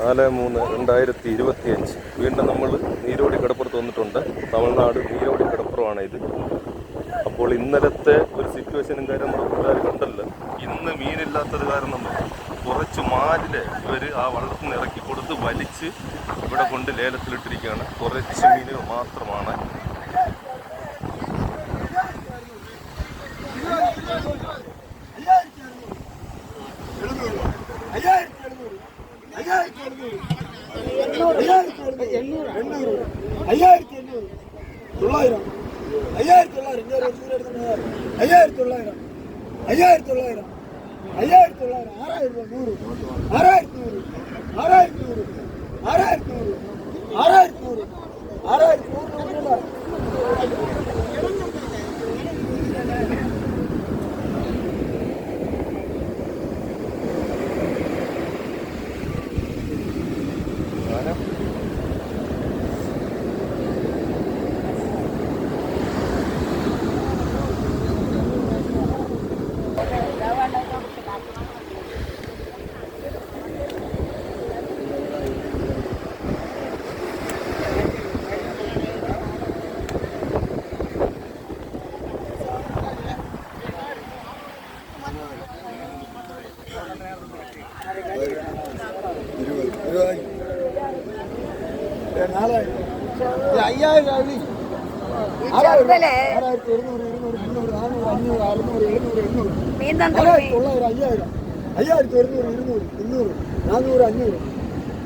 നാല് മൂന്ന് രണ്ടായിരത്തി ഇരുപത്തി അഞ്ച് വീണ്ടും നമ്മൾ നീരോടി കടപ്പുറത്ത് വന്നിട്ടുണ്ട്. തമിഴ്നാട് നീരോടി കടപ്പുറമാണ് ഇത്. അപ്പോൾ ഇന്നലത്തെ ഒരു സിറ്റുവേഷനും കാര്യം നമ്മുടെ കൂട്ടുകാർ കണ്ടല്ലോ. ഇന്ന് മീനില്ലാത്തത് കാരണം കുറച്ച് മാലിൽ ഇവർ ആ വള്ളത്തിൽ നിന്ന് ഇറക്കി കൊടുത്ത് വലിച്ച് ഇവിടെ കൊണ്ട് ലേലത്തിലിട്ടിരിക്കുകയാണ്. കുറച്ച് മീനുകൾ മാത്രമാണ്. ஐயாயிரத்தி எண்ணூறு. தொள்ளாயிரம். ஐயாயிரத்தி தொள்ளாயிரம். இன்னொரு ஒரு சூரிய எடுத்து ஐயாயிரத்தி தொள்ளாயிரம். ஐயாயிரத்தி தொள்ளாயிரம். ஐயாயிரத்தி தொள்ளாயிரம். ஆறாயிரம் ரூபாய் நூறு. ஆறாயிரத்தி நூறு. അയ്യായിരത്തി ഒരുന്നൂറ് ഇരുന്നൂറ് മുന്നൂറ് നാനൂറ് അഞ്ഞൂറ്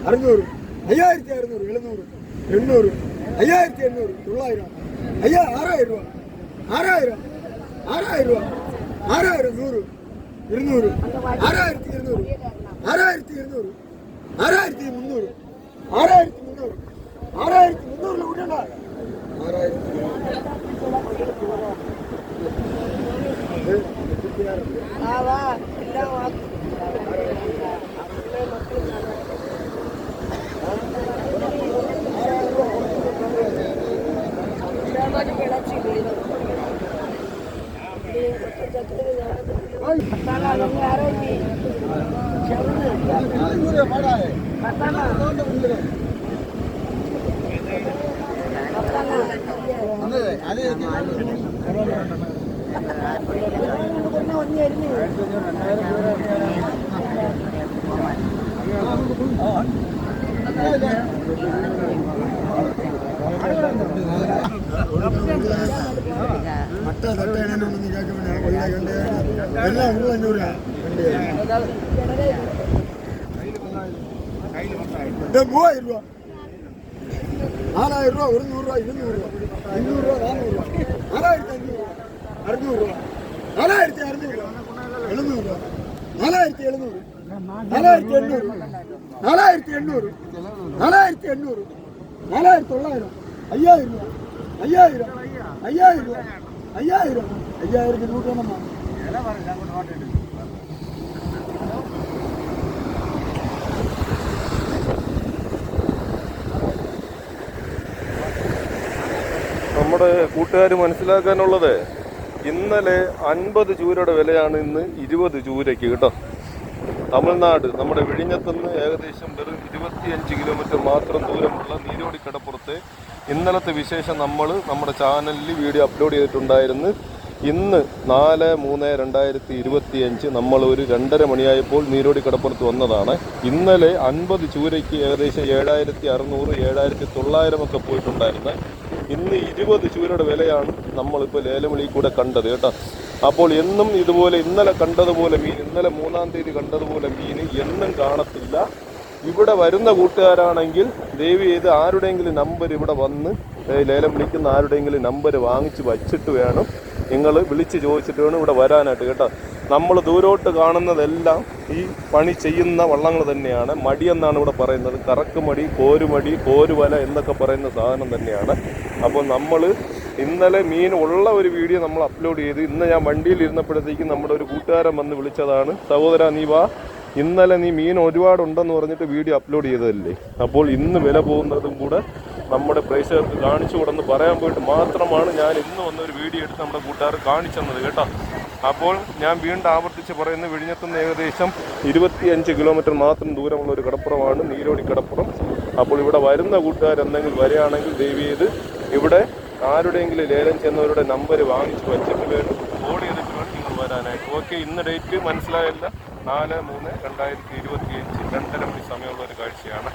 അറുന്നൂറ് അയ്യായിരത്തി അറുന്നൂറ് എഴുന്നൂറ് എണ്ണൂറ് അയ്യായിരത്തി എണ്ണൂറ് തൊള്ളായിരം അയ്യാ ആറായിരം രൂപ ആറായിരം ആറായിരം രൂപ ആറായിരം നൂറ് ഇരുന്നൂറ് ആറായിരത്തി ഇരുന്നൂറ് ആറായിരത്തി ഇരുന്നൂറ് ആറായിരത്തി മുന്നൂറ് ആറായിരത്തി ஆறாயிரத்தி முந்நூறுல விடுண்ணா ஆறாயிரத்தி பத்தாயிரம் മട്ട തട്ട ഇടാനുണ്ടെന്ന് കേൾക്കാൻ വേണ്ടി കൊള്ളാ കണ്ട് എല്ലാം ഉള്ളു അഞ്ഞൂറാ മൂവായിരം രൂപ. நாலாயிரம் ரூபா ஒரு நூறுரூவா இருநூறுவா இருநூறுவா நானூறுவா ஆறாயிரத்தி ஐநூறுரூவா. அறுநூறுவா நாலாயிரத்தி அறுநூறுவா எழுநூறுவா நாலாயிரத்தி எழுநூறு. நாலாயிரத்தி எண்ணூறு. நாலாயிரத்தி எண்ணூறு. நாலாயிரத்தி எண்ணூறு. நாலாயிரத்தி தொள்ளாயிரம். ஐயாயிரம். ரூபா ஐயாயிரம். ஐயாயிரம். ரூபா ஐயாயிரம். ஐயாயிரத்தி நூறு வேணுமா? നമ്മുടെ കൂട്ടുകാർ മനസ്സിലാക്കാനുള്ളത് ഇന്നലെ അൻപത് ചൂരയുടെ വിലയാണ് ഇന്ന് ഇരുപത് ചൂരയ്ക്ക് കേട്ടോ. തമിഴ്നാട് നമ്മുടെ വിഴിഞ്ഞത്തുനിന്ന് ഏകദേശം വെറും ഇരുപത്തിയഞ്ച് കിലോമീറ്റർ മാത്രം ദൂരമുള്ള നീരോടി കടപ്പുറത്ത് ഇന്നലത്തെ വിശേഷം നമ്മൾ നമ്മുടെ ചാനലിൽ വീഡിയോ അപ്ലോഡ് ചെയ്തിട്ടുണ്ടായിരുന്നു. ഇന്ന് നാല് മൂന്ന് രണ്ടായിരത്തി ഇരുപത്തി അഞ്ച് നമ്മൾ ഒരു രണ്ടര മണിയായപ്പോൾ നീരോടി കടപ്പുറത്ത് വന്നതാണ്. ഇന്നലെ അൻപത് ചൂരയ്ക്ക് ഏകദേശം ഏഴായിരത്തി അറുന്നൂറ് ഏഴായിരത്തി തൊള്ളായിരം ഒക്കെ പോയിട്ടുണ്ടായിരുന്നു. ഇന്ന് ഇരുപത് ചൂരയുടെ വിലയാണ് നമ്മളിപ്പോൾ ലേലവിളി കൂടെ കണ്ടത് കേട്ടോ. അപ്പോൾ എന്നും ഇതുപോലെ ഇന്നലെ കണ്ടതുപോലെ മീൻ ഇന്നലെ മൂന്നാം തീയതി കണ്ടതുപോലെ മീൻ എന്നും കാണത്തില്ല. ഇവിടെ വരുന്ന കൂട്ടുകാരാണെങ്കിൽ ദേവി ചെയ്ത് ആരുടെയെങ്കിലും നമ്പർ ഇവിടെ വന്ന് ലേലം വിളിക്കുന്ന ആരുടെയെങ്കിലും നമ്പർ വാങ്ങിച്ച് വച്ചിട്ട് വേണം. നിങ്ങൾ വിളിച്ച് ചോദിച്ചിട്ട് വേണം ഇവിടെ വരാനായിട്ട് കേട്ടോ. നമ്മൾ ദൂരോട്ട് കാണുന്നതെല്ലാം ഈ പണി ചെയ്യുന്ന വള്ളങ്ങൾ തന്നെയാണ്. മടിയെന്നാണ് ഇവിടെ പറയുന്നത്. കറക്കുമടി കോരുമടി കോരുവല എന്നൊക്കെ പറയുന്ന സാധനം തന്നെയാണ്. അപ്പോൾ നമ്മൾ ഇന്നലെ മീൻ ഉള്ള ഒരു വീഡിയോ നമ്മൾ അപ്ലോഡ് ചെയ്ത് ഇന്ന് ഞാൻ വണ്ടിയിൽ ഇരുന്നപ്പോഴത്തേക്കും നമ്മുടെ ഒരു കൂട്ടുകാരൻ വന്ന് വിളിച്ചതാണ് സഹോദര നീ വാ. ഇന്നലെ നീ മീൻ ഒരുപാടുണ്ടെന്ന് പറഞ്ഞിട്ട് വീഡിയോ അപ്ലോഡ് ചെയ്തതല്ലേ? അപ്പോൾ ഇന്ന് വില പോകുന്നതും കൂടെ നമ്മുടെ പ്രേക്ഷകർക്ക് കാണിച്ചു കൊടുന്ന് പറയാൻ പോയിട്ട് മാത്രമാണ് ഞാൻ ഇന്ന് വന്ന ഒരു വീഡിയോ എടുത്ത് നമ്മുടെ കൂട്ടുകാർ കാണിച്ചെന്നത് കേട്ടോ. അപ്പോൾ ഞാൻ വീണ്ടും ആവർത്തിച്ച് പറയുന്നത് വിഴിഞ്ഞത്തുനിന്ന് ഏകദേശം ഇരുപത്തിയഞ്ച് കിലോമീറ്റർ മാത്രം ദൂരമുള്ള ഒരു കടപ്പുറമാണ് നീരോടി കടപ്പുറം അപ്പോൾ ഇവിടെ വരുന്ന കൂട്ടുകാർ എന്തെങ്കിലും വരികയാണെങ്കിൽ ദയവ് ചെയ്ത് ഇവിടെ ആരുടെയെങ്കിലും ലേലം ചെന്നവരുടെ നമ്പർ വാങ്ങിച്ച് വെച്ചിട്ട് വേണം കോൾ ചെയ്തിട്ട് വേണം നിങ്ങൾ വരാനായിട്ട്. ഓക്കെ ഇന്ന് ഡേറ്റ് മനസ്സിലായല്ല. നാല് മൂന്ന് രണ്ടായിരത്തി ഇരുപത്തി അഞ്ച് രണ്ടര മണി സമയമുള്ള ഒരു കാഴ്ചയാണ്.